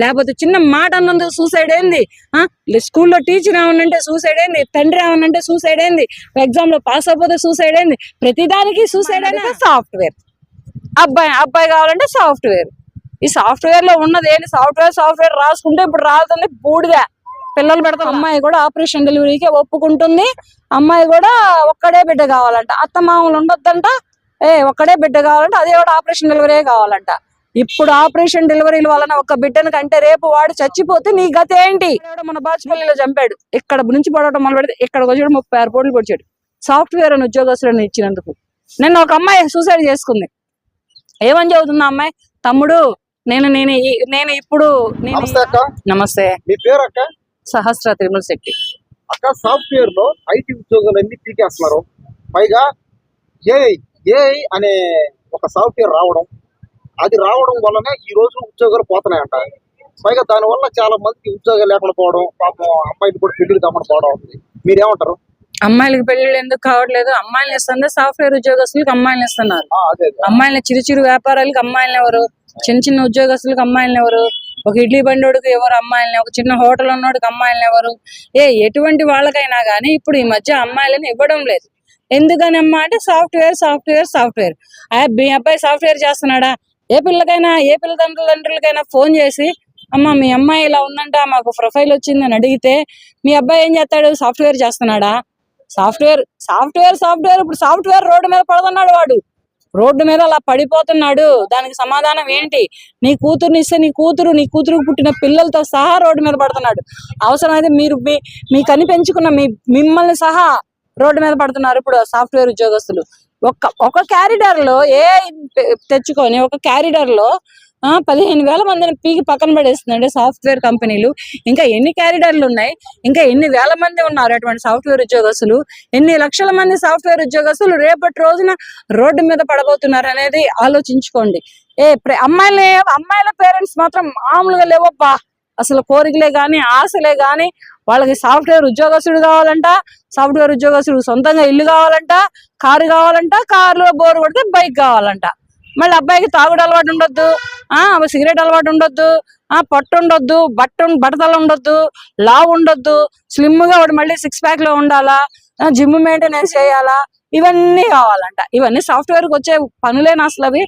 లేకపోతే చిన్న మాట అన్నందుకు సూసైడ్ ఏంది? స్కూల్లో టీచర్ ఏమనంటే సూసైడ్ ఏంది? తండ్రి ఏమనంటే సూసైడ్ ఏంది? ఎగ్జామ్లో పాస్ అయిపోతే సూసైడ్ ఏంది? ప్రతిదానికి సూసైడ్ అనేది సాఫ్ట్వేర్ అబ్బాయి అబ్బాయి కావాలంటే సాఫ్ట్వేర్ ఈ సాఫ్ట్వేర్లో ఉన్నది ఏంటి సాఫ్ట్వేర్ సాఫ్ట్వేర్ రాసుకుంటే ఇప్పుడు రాలుతుంది బూడిద. పిల్లలు పెడతాం అమ్మాయి కూడా ఆపరేషన్ డెలివరీకి ఒప్పుకుంటుంది. అమ్మాయి కూడా ఒక్కడే బిడ్డ కావాలంట. అత్త మామూలు ఉండొద్దంట. ఏ ఒక్కడే బిడ్డ కావాలంటే. అదే కూడా ఆపరేషన్ డెలివరీ కావాలంట. ఇప్పుడు ఆపరేషన్ డెలివరీల వలన ఒక బిడ్డను కంటే రేపు వాడు చచ్చిపోతే నీ గతి ఏంటి? మన బాచుపల్లిలో చంపాడు. ఇక్కడ నుంచి పడవటం మొదలు పెడితే ఇక్కడికి వచ్చాడు ముప్పై ఆరు కోట్లు పొడిచాడు. సాఫ్ట్వేర్ అని ఉద్యోగస్తులను ఇచ్చినందుకు. నిన్న ఒక అమ్మాయి సూసైడ్ చేసుకుంది. ఏమని ఆ అమ్మాయి? తమ్ముడు నేను నేను నేను ఇప్పుడు నేను నమస్తే మీ పేరు అక్క? సహస్ర తిరుమల శెట్టి. అక్క సాఫ్ట్వేర్లో ఐటీ ఉద్యోగాలన్నీ పీకేస్తున్నారు. పైగా ఏఐ ఏఐ అనే ఒక సాఫ్ట్వేర్ రావడం అది రావడం వల్లనే ఈ రోజు ఉద్యోగాలు పోతున్నాయంట. పైగా దాని వల్ల చాలా మందికి ఉద్యోగాలు లేకుండా పోవడం పాపం అమ్మాయిలు కూడా పెళ్ళికి దమ్మని పోవడం అవుతుంది మీరేమంటారు? అమ్మాయిలకి పెళ్ళిళ్ళు ఎందుకు కావట్లేదు? అమ్మాయిలు ఇస్తుంది సాఫ్ట్వేర్ ఉద్యోగస్తులకు అమ్మాయిలు ఇస్తున్నారు. అమ్మాయిల చిరు చిరు వ్యాపారాలకు అమ్మాయిలు ఎవరు? చిన్న చిన్న ఉద్యోగస్తులకు అమ్మాయిలు ఎవరు? ఒక ఇడ్లీ బండోడికి ఎవరు అమ్మాయిలని? ఒక చిన్న హోటల్ ఉన్నోడికి అమ్మాయిలు ఎవరు? ఏ ఎటువంటి వాళ్ళకైనా కానీ ఇప్పుడు ఈ మధ్య అమ్మాయిలను ఇవ్వడం లేదు. ఎందుకని అమ్మా అంటే సాఫ్ట్వేర్ సాఫ్ట్వేర్ సాఫ్ట్వేర్. మీ అబ్బాయి సాఫ్ట్వేర్ చేస్తున్నాడా? ఏ పిల్లకైనా ఏ పిల్ల తండ్రులకైనా ఫోన్ చేసి అమ్మ మీ అమ్మాయి ఇలా ఉందంట మాకు ప్రొఫైల్ వచ్చింది అని అడిగితే మీ అబ్బాయి ఏం చేస్తాడు? సాఫ్ట్వేర్ చేస్తున్నాడా? సాఫ్ట్వేర్ సాఫ్ట్వేర్ సాఫ్ట్వేర్ ఇప్పుడు సాఫ్ట్వేర్ రోడ్డు మీద పడుతున్నాడు వాడు. రోడ్డు మీద అలా పడిపోతున్నాడు. దానికి సమాధానం ఏంటి? నీ కూతురుని ఇస్తే నీ కూతురు నీ కూతురు పుట్టిన పిల్లలతో సహా రోడ్డు మీద పడుతున్నాడు. అవసరమైతే మీరు మీ కనిపెంచుకున్న మీ మిమ్మల్ని సహా రోడ్డు మీద పడుతున్నారు ఇప్పుడు సాఫ్ట్వేర్ ఉద్యోగస్తులు. ఒక్క ఒక క్యారిడర్లో ఏ తెచ్చుకొని ఒక క్యారిడర్లో పదిహేను వేల మందిని పీకి పక్కన పడేస్తుందండి సాఫ్ట్వేర్ కంపెనీలు. ఇంకా ఎన్ని క్యారిడర్లు ఉన్నాయి? ఇంకా ఎన్ని వేల మంది ఉన్నారు అటువంటి సాఫ్ట్వేర్ ఉద్యోగస్తులు? ఎన్ని లక్షల మంది సాఫ్ట్వేర్ ఉద్యోగస్తులు రేపటి రోజున రోడ్డు మీద పడబోతున్నారు అనేది ఆలోచించుకోండి. ఏ అమ్మాయిల అమ్మాయిల పేరెంట్స్ మాత్రం మామూలుగా లేవబ్బా. అసలు కోరికలే కానీ ఆశలే కానీ వాళ్ళకి సాఫ్ట్వేర్ ఉద్యోగస్తుడు కావాలంట సాఫ్ట్వేర్ ఉద్యోగస్తుడు సొంతంగా ఇల్లు కావాలంట కారు కావాలంట కారులో బోర్ కొడితే బైక్ కావాలంట. మళ్ళీ అబ్బాయికి తాగుడు అలవాటు ఉండొద్దు ఆ సిగరెట్ అలవాటు ఉండొద్దు ఆ పట్టు ఉండొద్దు బట్ట బట్టతలు ఉండొద్దు లావు ఉండొద్దు స్లిమ్గా వాడు మళ్ళీ సిక్స్ ప్యాక్లో ఉండాలా జిమ్ మెయింటెనెన్స్ చేయాలా ఇవన్నీ కావాలంట. ఇవన్నీ సాఫ్ట్వేర్కి వచ్చే పనులేనా అసలు అవి?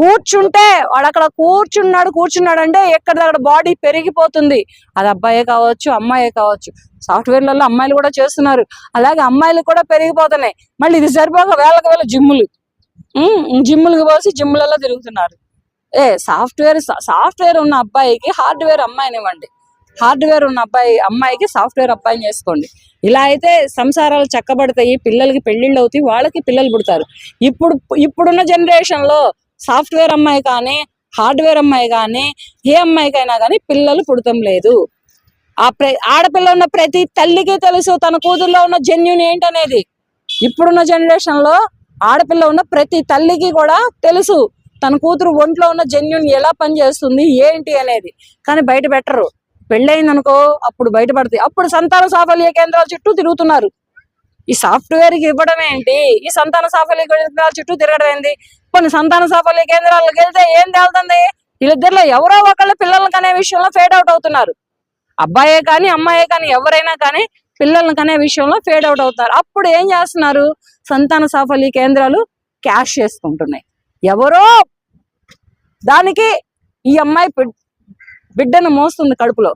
కూర్చుంటే వాడు అక్కడ కూర్చున్నాడు కూర్చున్నాడు అంటే ఎక్కడ అక్కడ బాడీ పెరిగిపోతుంది. అది అబ్బాయే కావచ్చు అమ్మాయే కావచ్చు. సాఫ్ట్వేర్లలో అమ్మాయిలు కూడా చేస్తున్నారు. అలాగే అమ్మాయిలు కూడా పెరిగిపోతున్నాయి. మళ్ళీ ఇది సరిపోక వేలకు వేల జిమ్ములు. జిమ్ములకు పోసి జిమ్లలో తిరుగుతున్నారు. ఏ సాఫ్ట్వేర్ సాఫ్ట్వేర్ ఉన్న అబ్బాయికి హార్డ్వేర్ అమ్మాయినివ్వండి. హార్డ్వేర్ ఉన్న అబ్బాయి అమ్మాయికి సాఫ్ట్వేర్ అబ్బాయిని చేసుకోండి. ఇలా అయితే సంసారాలు చక్కబడతాయి పిల్లలకి పెళ్ళిళ్ళు అవుతాయి వాళ్ళకి పిల్లలు పుడతారు. ఇప్పుడు ఇప్పుడున్న జనరేషన్లో సాఫ్ట్వేర్ అమ్మాయి కానీ హార్డ్వేర్ అమ్మాయి కానీ ఏ అమ్మాయికైనా కానీ పిల్లలు పుడతం లేదు. ఆ ప్ర ఆడపిల్ల ఉన్న ప్రతి తల్లికి తెలుసు తన కూతుర్లో ఉన్న జెన్యున్ ఏంటనేది. ఇప్పుడున్న జనరేషన్లో ఆడపిల్ల ఉన్న ప్రతి తల్లికి కూడా తెలుసు తన కూతురు ఒంట్లో ఉన్న జెన్యున్ ఎలా పనిచేస్తుంది ఏంటి అనేది. కానీ బయట పెట్టరు. పెళ్ళయిందనుకో అప్పుడు బయటపడతాయి అప్పుడు సంతాన సాఫల్య కేంద్రాల చుట్టూ తిరుగుతున్నారు. ఈ సాఫ్ట్వేర్కి ఇవ్వడం ఏంటి? ఈ సంతాన సాఫల్య కేంద్రాల చుట్టూ తిరగడం ఏంటి కొన్ని సంతాన సాఫల్య కేంద్రాలకు వెళ్తే ఏం తేలుతుంది? వీళ్ళిద్దరిలో ఎవరో ఒకళ్ళు పిల్లలకి అనే విషయంలో ఫేడ్ అవుట్ అవుతున్నారు. అబ్బాయే కానీ అమ్మాయే కానీ ఎవరైనా కానీ పిల్లలకి అనే విషయంలో ఫేడ్ అవుట్ అవుతారు అప్పుడు ఏం చేస్తున్నారు? సంతాన సాఫల్య కేంద్రాలు క్యాష్ చేసుకుంటున్నాయి. ఎవరో దానికి ఈ అమ్మాయి బిడ్డను మోస్తుంది కడుపులో.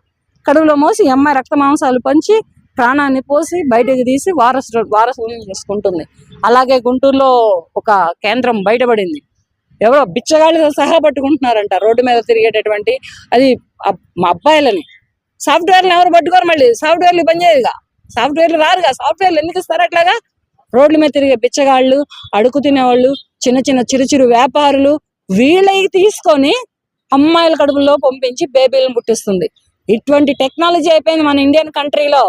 కడుపులో మోసి ఈ అమ్మాయి రక్త మాంసాలు పంచి ప్రాణాన్ని పోసి బయటకు తీసి వారసు వారసులను చేసుకుంటుంది. అలాగే గుంటూరులో ఒక కేంద్రం బయటపడింది. ఎవరో బిచ్చగాళ్ళతో సహా పట్టుకుంటున్నారంట రోడ్డు మీద తిరిగేటటువంటి అది మా అబ్బాయిలని. సాఫ్ట్వేర్లు ఎవరు పట్టుకోరు మళ్ళీ. సాఫ్ట్వేర్లు పనిచేయదుగా సాఫ్ట్వేర్లు రారుగా. సాఫ్ట్వేర్లు ఎందుకు ఇస్తారు అట్లాగా? రోడ్ల మీద తిరిగే బిచ్చగాళ్ళు అడుగు తినేవాళ్ళు చిన్న చిన్న చిరు చిరు వ్యాపారులు వీళ్ళకి తీసుకొని అమ్మాయిల కడుపులో పంపించి బేబీలను పుట్టిస్తుంది. ఇటువంటి టెక్నాలజీ అయిపోయింది మన ఇండియన్ కంట్రీలో.